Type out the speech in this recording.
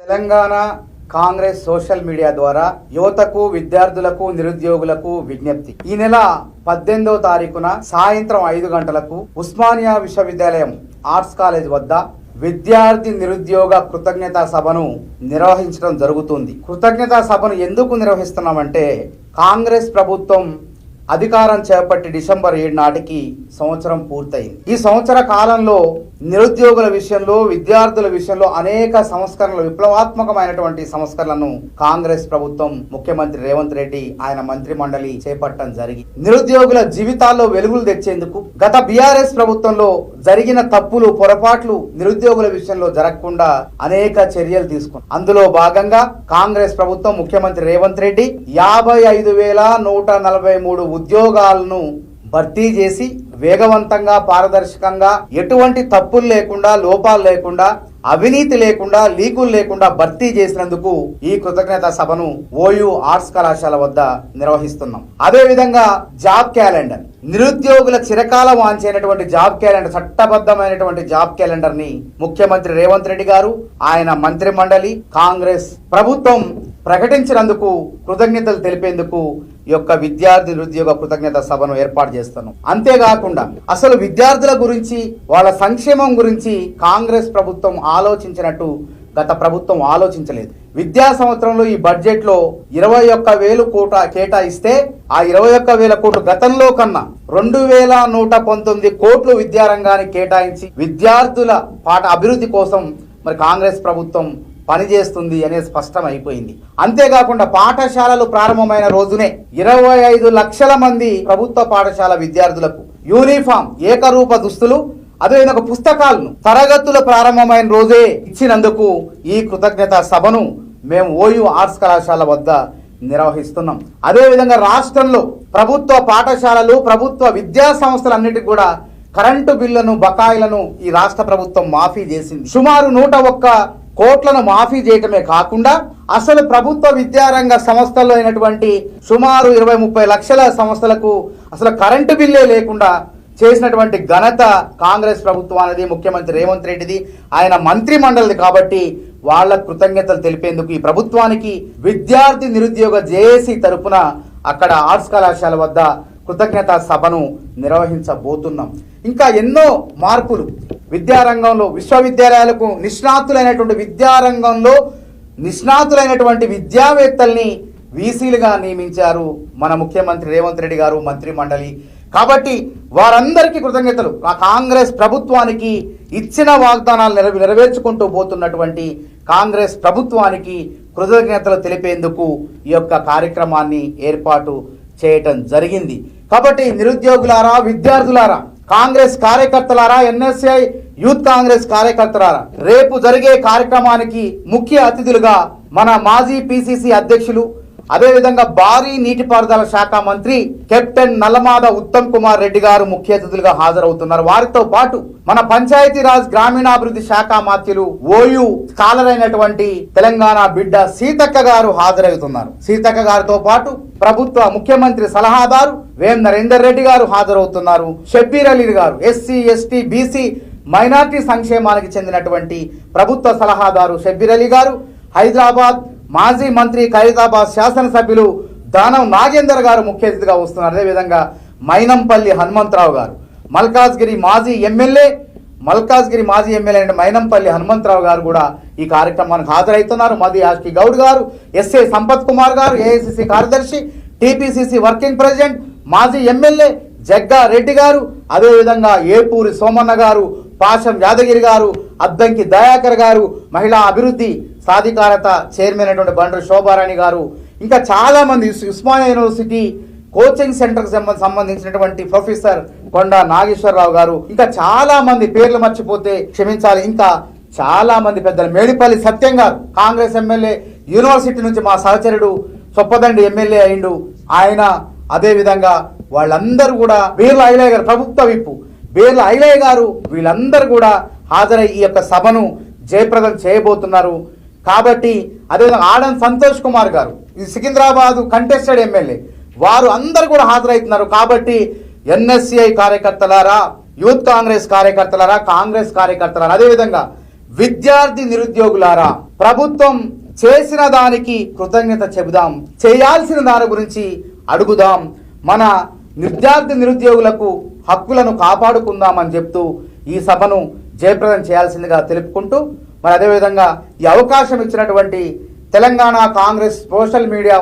Telangana Congress social media ద్వారా యువతకు విద్యార్థులకు నిరుద్యోగులకు విజ్ఞప్తి. ఈ నెల పద్దెనిమిదవ తారీఖున సాయంత్రం ఐదు గంటలకు ఉస్మానియా విశ్వవిద్యాలయం ఆర్ట్స్ కాలేజ్ వద్ద విద్యార్థి నిరుద్యోగ కృతజ్ఞతా సభను నిర్వహించడం జరుగుతుంది. కృతజ్ఞతా సభను ఎందుకు నిర్వహిస్తున్నామంటే కాంగ్రెస్ ప్రభుత్వం అధికారం చేపట్టి డిసెంబర్ ఏడు నాటికి సంవత్సరం పూర్తయింది. ఈ సంవత్సర కాలంలో నిరుద్యోగుల విషయంలో విద్యార్థుల విషయంలో అనేక సంస్కరణలు విప్లవాత్మకమైనటువంటి సంస్కరణలను కాంగ్రెస్ ప్రభుత్వం ముఖ్యమంత్రి రేవంత్ రెడ్డి ఆయన మంత్రి మండలి చేపట్టడం జరిగింది. నిరుద్యోగుల జీవితాల్లో వెలుగులు తెచ్చేందుకు గత బీఆర్ఎస్ ప్రభుత్వంలో జరిగిన తప్పులు పొరపాట్లు నిరుద్యోగుల విషయంలో జరగకుండా అనేక చర్యలు తీసుకున్నారు అందులో భాగంగా కాంగ్రెస్ ప్రభుత్వం ముఖ్యమంత్రి రేవంత్ రెడ్డి యాభై ఐదు వేల నూట నలభై మూడు ఉద్యోగాలను భర్తీ చేసి వేగవంతంగా పారదర్శకంగా ఎటువంటి తప్పులు లేకుండా లోపాలు లేకుండా అవినీతి లేకుండా లీకులు లేకుండా భర్తీ చేసినందుకు ఈ కృతజ్ఞత సభను ఓయూ ఆర్ట్స్ కళాశాల వద్ద నిర్వహిస్తున్నాం. అదేవిధంగా జాబ్ క్యాలెండర్. నిరుద్యోగుల చిరకాల వాంచైనటువంటి జాబ్ క్యాలెండర్ చట్టబద్ధమైనటువంటి జాబ్ క్యాలెండర్ని ముఖ్యమంత్రి రేవంత్ రెడ్డి గారు ఆయన మంత్రి మండలి కాంగ్రెస్ ప్రభుత్వం ప్రకటించినందుకు కృతజ్ఞతలు తెలిపేందుకు ఈ యొక్క విద్యార్థి నిరుద్యోగ కృతజ్ఞత సభను ఏర్పాటు చేస్తాను. అంతేకాకుండా అసలు విద్యార్థుల గురించి వాళ్ళ సంక్షేమం గురించి కాంగ్రెస్ ప్రభుత్వం ఆలోచించినట్టు గత ప్రభుత్వం ఆలోచించలేదు. విద్యా సంవత్సరంలో ఈ బడ్జెట్లో ఇరవై ఒక్క వేలు కోట కేటాయిస్తే ఆ ఇరవై ఒక్క వేల కోట్లు గతంలో కన్నా రెండు వేల నూట పంతొమ్మిది కోట్లు విద్యారంగానికి కేటాయించి విద్యార్థుల పాట అభివృద్ధి కోసం మరి కాంగ్రెస్ ప్రభుత్వం పనిచేస్తుంది అనేది స్పష్టం అయిపోయింది. అంతేకాకుండా పాఠశాలలు ప్రారంభమైన రోజునే ఇరవై ఐదు లక్షల మంది ప్రభుత్వ పాఠశాల విద్యార్థులకు యూనిఫామ్ ఏకరూప దుస్తులు అదేవిధంగా పుస్తకాలను తరగతులు ప్రారంభమైన రోజే ఇచ్చినందుకు ఈ కృతజ్ఞత సభను మేము ఓయూ ఆర్ట్స్ కళాశాల వద్ద నిర్వహిస్తున్నాం. అదేవిధంగా రాష్ట్రంలో ప్రభుత్వ పాఠశాలలు ప్రభుత్వ విద్యా సంస్థలన్నిటికీ కూడా కరెంటు బిల్లును బకాయిలను ఈ రాష్ట్ర ప్రభుత్వం మాఫీ చేసింది. సుమారు నూట ఒక్క కోట్లను మాఫీ చేయటమే కాకుండా అసలు ప్రభుత్వ విద్యారంగ సంస్థల్లో అయినటువంటి సుమారు ఇరవై ముప్పై లక్షల సంస్థలకు అసలు కరెంటు బిల్లే లేకుండా చేసినటువంటి ఘనత కాంగ్రెస్ ప్రభుత్వానికి ముఖ్యమంత్రి రేవంత్ రెడ్డిది. ఆయన మంత్రి మండలిది కాబట్టి వాళ్ళ కృతజ్ఞతలు తెలిపేందుకు ఈ ప్రభుత్వానికి విద్యార్థి నిరుద్యోగ జేఏసీ తరపున అక్కడ ఆర్ట్స్ కళాశాల వద్ద కృతజ్ఞత సభను నిర్వహించబోతున్నాం. ఇంకా ఎన్నో మార్పులు. విద్యారంగంలో విశ్వవిద్యాలయాలకు నిష్ణాతులైనటువంటి విద్యారంగంలో నిష్ణాతులైనటువంటి విద్యావేత్తల్ని వీసీలుగా నియమించారు మన ముఖ్యమంత్రి రేవంత్ రెడ్డి గారు మంత్రి మండలి కాబట్టి వారందరికీ కృతజ్ఞతలు. ఆ కాంగ్రెస్ ప్రభుత్వానికి ఇచ్చిన వాగ్దానాలు నెరవే నెరవేర్చుకుంటూ పోతున్నటువంటి కాంగ్రెస్ ప్రభుత్వానికి కృతజ్ఞతలు తెలిపేందుకు ఈ యొక్క కార్యక్రమాన్ని ఏర్పాటు చేయటం జరిగింది. కాబట్టి నిరుద్యోగులారా విద్యార్థులారా కాంగ్రెస్ కార్యకర్తలారా ఎన్ఎస్ఐ యూత్ కాంగ్రెస్ కార్యకర్తలారా రేపు జరిగే కార్యక్రమానికి ముఖ్య అతిథులుగా మన మాజీ పిసిసి అధ్యక్షులు అదేవిధంగా భారీ నీటిపారుదల శాఖ మంత్రి కెప్టెన్ నల్లమాద ఉత్తమ్ కుమార్ రెడ్డి గారు ముఖ్య అతిథులుగా హాజరవుతున్నారు. వారితో పాటు మన పంచాయతీరాజ్ గ్రామీణాభివృద్ధి శాఖ మాత్యులు ఓయు స్కాలర్ అయినటువంటి తెలంగాణ బిడ్డ సీతక్క గారు హాజరవుతున్నారు. సీతక్క గారితో పాటు ప్రభుత్వ ముఖ్యమంత్రి సలహాదారు వేం నరేందర్ రెడ్డి గారు హాజరవుతున్నారు. షబ్బీర్ అలీ గారు ఎస్సీ ఎస్టీ బీసీ మైనార్టీ సంక్షేమానికి చెందినటువంటి ప్రభుత్వ సలహాదారు షబ్బీర్ అలీ గారు హైదరాబాద్ మాజీ మంత్రి ఖైరతాబాద్ శాసనసభ్యులు దానం నాగేందర్ గారు ముఖ్య అతిథిగా వస్తున్నారు. అదేవిధంగా మైనంపల్లి హనుమంతరావు గారు. మల్కాజ్గిరి మాజీ ఎమ్మెల్యే మల్కాజ్గిరి మాజీ ఎమ్మెల్యే అయిన మైనంపల్లి హనుమంతరావు గారు కూడా ఈ కార్యక్రమానికి హాజరవుతున్నారు మది ఆష్కి గౌడ్ గారు ఎస్ఏ సంపత్ కుమార్ గారు ఏఐసిసి కార్యదర్శి టీపీసీసీ వర్కింగ్ ప్రెసిడెంట్ మాజీ ఎమ్మెల్యే జగ్గా రెడ్డి గారు అదేవిధంగా ఏపూరి సోమన్న గారు పాశం యాదగిరి గారు అద్దంకి దయాకర్ గారు మహిళా అభివృద్ధి సాధికారత చైర్మన్ అయినటువంటి బండ్రు శోభారాణి గారు ఇంకా చాలామంది ఉస్మానియా యూనివర్సిటీ కోచింగ్ సెంటర్కి సంబంధించినటువంటి ప్రొఫెసర్ కొండ నాగేశ్వరరావు గారు ఇంకా చాలా మంది పేర్లు మర్చిపోతే క్షమించాలి ఇంకా చాలా మంది పెద్దలు మేడిపల్లి సత్యం గారు కాంగ్రెస్ ఎమ్మెల్యే యూనివర్సిటీ నుంచి మా సహచరుడు చొప్పదండి ఎమ్మెల్యే అయిండు ఆయన అదేవిధంగా వాళ్ళందరూ కూడా వీర్ల ఐలయ్య గారు ప్రభుత్వ విప్పు. బేర్ల ఐలయ్య గారు వీళ్ళందరూ కూడా హాజరై ఈ యొక్క సభను జయప్రదం చేయబోతున్నారు. కాబట్టి అదేవిధంగా ఆడన్ సంతోష్ కుమార్ గారు ఇది సికింద్రాబాదు కంటెస్టెడ్ ఎమ్మెల్యే వారు అందరు కూడా హాజరవుతున్నారు కాబట్టి ఎన్ఎస్సిఐ కార్యకర్తలారా యూత్ కాంగ్రెస్ కార్యకర్తలారా కాంగ్రెస్ కార్యకర్తలారా అదేవిధంగా విద్యార్థి నిరుద్యోగులారా ప్రభుత్వం చేసిన దానికి కృతజ్ఞత చెబుదాం చేయాల్సిన దాని గురించి అడుగుదాం. మన విద్యార్థి నిరుద్యోగులకు హక్కులను కాపాడుకుందామని చెప్తూ ఈ సభను జయప్రదం చేయాల్సిందిగా తెలుపుకుంటూ మరి అదేవిధంగా ఈ అవకాశం ఇచ్చినటువంటి తెలంగాణ కాంగ్రెస్ సోషల్ మీడియా